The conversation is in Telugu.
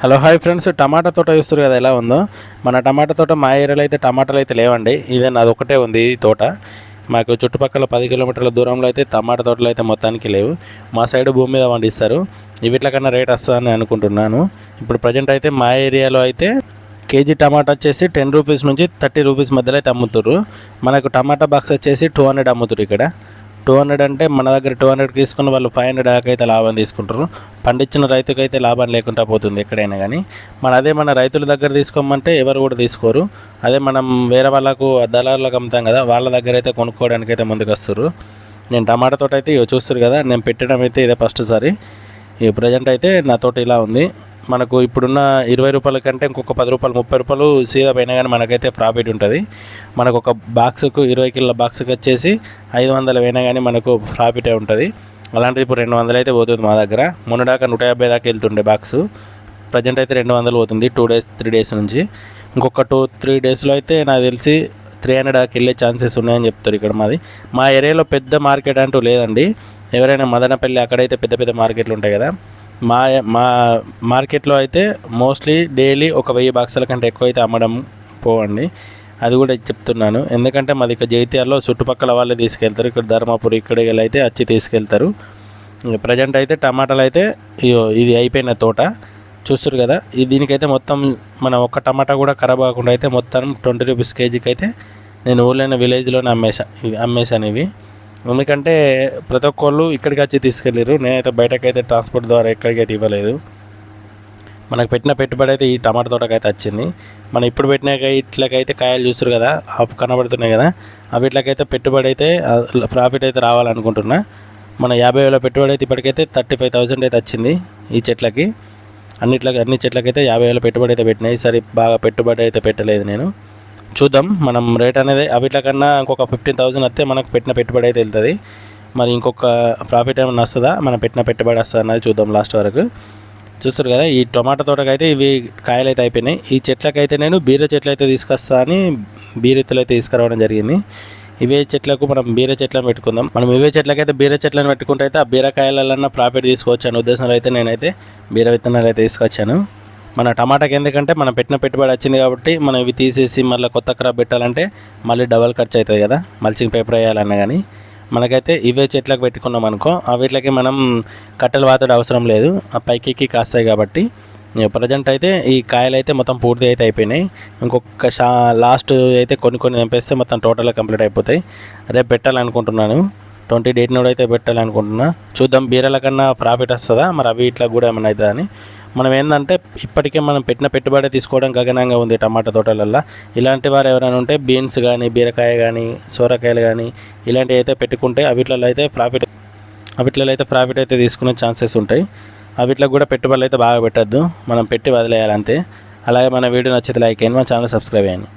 Hello hi friends. టమాటా తోట చూస్తారు కదా ఎలా ఉందో? మన టమాటా తోట మా ఏరియాలో అయితే టమాటాలు అయితే లేవండి. ఇదే నాది ఒకటే ఉంది ఈ తోట. మాకు చుట్టుపక్కల పది కిలోమీటర్ల దూరంలో అయితే టమాటా తోటలు అయితే మొత్తానికి లేవు. మా సైడ్ భూమి మీద పండిస్తారు. వీటిల కన్నా రేట్ వస్తుందని అనుకుంటున్నాను. ఇప్పుడు ప్రజెంట్ అయితే మా ఏరియాలో అయితే కేజీ టమాటా వచ్చేసి టెన్ రూపీస్ నుంచి థర్టీ రూపీస్ మధ్యలో అయితే అమ్ముతుర్రు. మనకు టమాటా బాక్స్ వచ్చేసి టూ హండ్రెడ్ అమ్ముతారు ఇక్కడ. టూ హండ్రెడ్ అంటే మన దగ్గర టూ హండ్రెడ్ తీసుకుని వాళ్ళు ఫైవ్ హండ్రెడ్ దాకా అయితే లాభం తీసుకుంటారు. పండించిన రైతుకు అయితే లాభం లేకుండా పోతుంది ఎక్కడైనా కానీ. మన అదే మన రైతుల దగ్గర తీసుకోమంటే ఎవరు కూడా తీసుకోరు. అదే మనం వేరే వాళ్ళకు దళారులకు అమ్ముతాం కదా వాళ్ళ దగ్గర అయితే కొనుక్కోవడానికి అయితే ముందుకు వస్తారు నేను టమాటా తోట అయితే చూస్తారు కదా నేను పెట్టడం అయితే ఇదే ఫస్ట్ సారి. ఈ ప్రజెంట్ అయితే నా తోట ఇలా ఉంది. మనకు ఇప్పుడున్న ఇరవై రూపాయల కంటే ఇంకొక పది రూపాయలు ముప్పై రూపాయలు సీదా పైన కానీ మనకైతే ప్రాఫిట్ ఉంటుంది. మనకు ఒక బాక్స్కు ఇరవై కిలోల బాక్స్కి వచ్చేసి ఐదు వందలు పోయినా కానీ మనకు ప్రాఫిటే ఉంటుంది. అలాంటిది ఇప్పుడు రెండు వందలు అయితే పోతుంది మా దగ్గర. మొన్నదాకా నూట యాభై దాకా వెళ్తుండే బాక్స్ ప్రజెంట్ అయితే రెండు వందలు పోతుంది టూ డేస్ త్రీ డేస్ నుంచి. ఇంకొక టూ త్రీ డేస్లో అయితే నాకు తెలిసి త్రీ హండ్రెడ్ దాకా వెళ్ళే ఛాన్సెస్ ఉన్నాయని చెప్తారు ఇక్కడ మాది. మా ఏరియాలో పెద్ద మార్కెట్ అంటూ లేదండి. ఎవరైనా మదనపల్లి అక్కడైతే పెద్ద పెద్ద మార్కెట్లు ఉంటాయి కదా. మా మా మార్కెట్లో అయితే మోస్ట్లీ డైలీ ఒక వెయ్యి బాక్సుల కంటే ఎక్కువ అయితే అమ్మడం పోవండి. అది కూడా చెప్తున్నాను. ఎందుకంటే మాది ఇక్కడ జైత్యాల్లో చుట్టుపక్కల వాళ్ళే తీసుకెళ్తారు. ఇక్కడ ధర్మపురి ఇక్కడ అయితే వచ్చి తీసుకెళ్తారు. ప్రజెంట్ అయితే టమాటాలు అయితే ఇగో ఇది అయిపోయిన తోట. చూస్తారు కదా ఇది దీనికైతే మొత్తం మన ఒక్క టమాటా కూడా ఖరాబ్ కాకుండా అయితే మొత్తం ట్వంటీ రూపీస్ కేజీకి అయితే నేను ఊళ్ళైన విలేజ్లోనే అమ్మేసా ఇవి అమ్మేశాను ఇవి. ఎందుకంటే ప్రతి ఒక్కళ్ళు ఇక్కడికి వచ్చి తీసుకెళ్ళారు నేనైతే బయటకైతే ట్రాన్స్పోర్ట్ ద్వారా ఎక్కడికైతే ఇవ్వలేదు. మనకు పెట్టిన పెట్టుబడి అయితే ఈ టమాటా తోటకైతే వచ్చింది. మనం ఇప్పుడు పెట్టిన ఇట్లకైతే కాయలు చూస్తారు కదా ఆపు కనబడుతున్నాయి కదా అవి ఇట్లకైతే పెట్టుబడి అయితే ప్రాఫిట్ అయితే రావాలనుకుంటున్నా. మన యాభై వేల పెట్టుబడి అయితే ఇప్పటికైతే థర్టీ ఫైవ్ థౌసండ్ అయితే వచ్చింది ఈ చెట్లకి. అన్నిట్లకి అన్ని చెట్లకైతే యాభై వేల పెట్టుబడి అయితే పెట్టినాయి సరే బాగా పెట్టుబడి అయితే పెట్టలేదు నేను. చూద్దాం. మనం రేట్ అనేది అవిట్ల కన్నా ఇంకొక ఫిఫ్టీన్ థౌసండ్ వస్తే మనకు పెట్టిన పెట్టుబడి అయితే వెళ్తుంది. మరి ఇంకొక ప్రాఫిట్ ఏమైనా వస్తుందా? మనం పెట్టిన పెట్టుబడి వస్తుందా అన్నది చూద్దాం లాస్ట్ వరకు. చూస్తారు కదా ఈ టొమాటో తోటకైతే ఇవి కాయలు అయితే అయిపోయినాయి. ఈ చెట్లకైతే నేను బీర చెట్లు అయితే తీసుకొస్తా అని బీరెత్తులు అయితే తీసుకురావడం జరిగింది. ఇవే చెట్లకు మనం బీర చెట్లను పెట్టుకుందాం. మనం ఇవే చెట్లకైతే బీర చెట్లను పెట్టుకుంటే అయితే ఆ బీరకాయలన్నా ప్రాఫిట్ తీసుకోవచ్చు అనే ఉద్దేశంలో అయితే నేనైతే బీర విత్తనాలు అయితే తీసుకొచ్చాను. మన టమాటాకి ఎందుకంటే మనం పెట్టిన పెట్టుబడి వచ్చింది కాబట్టి మనం ఇవి తీసేసి మళ్ళీ కొత్త క్రాప్ పెట్టాలంటే మళ్ళీ డబల్ ఖర్చు అవుతుంది కదా మల్చింగ్ పేపర్ వేయాలన్నా కానీ. మనకైతే ఇవే చెట్లకు పెట్టుకున్నాం అనుకో ఆ వీటికి మనం కట్టెలు వాతడు అవసరం లేదు ఆ పైకి కాస్తాయి కాబట్టి. ప్రజెంట్ అయితే ఈ కాయలు అయితే మొత్తం పూర్తి అయితే అయిపోయినాయి. ఇంకొక షా లాస్ట్ అయితే కొన్ని కొన్ని తెంపేస్తే మొత్తం టోటల్గా కంప్లీట్ అయిపోతాయి. రేపు పెట్టాలనుకుంటున్నాను. ట్వంటీ డేట్ నోడ్ అయితే పెట్టాలనుకుంటున్నా చూద్దాం బీరల కన్నా ప్రాఫిట్ వస్తుందా? మరి అవి ఇట్లా కూడా ఏమైనా అవుతుందా అని. మనం ఏంటంటే ఇప్పటికే మనం పెట్టిన పెట్టుబడి తీసుకోవడం గగనంగా ఉంది టమాటా తోటలల్లో. ఇలాంటి వారు ఎవరైనా ఉంటే బీన్స్ కానీ బీరకాయ కానీ సోరకాయలు కానీ ఇలాంటివి అయితే పెట్టుకుంటే అవిట్లలో అయితే ప్రాఫిట్ అవిట్లలో అయితే ప్రాఫిట్ అయితే తీసుకునే ఛాన్సెస్ ఉంటాయి. అవిట్లో కూడా పెట్టుబడులు అయితే బాగా పెట్టద్దు. మనం పెట్టి వదిలేయాలంతే. అలాగే మన వీడియో నచ్చితే లైక్ అయ్యండి మన ఛానల్ సబ్స్క్రైబ్ అయ్యండి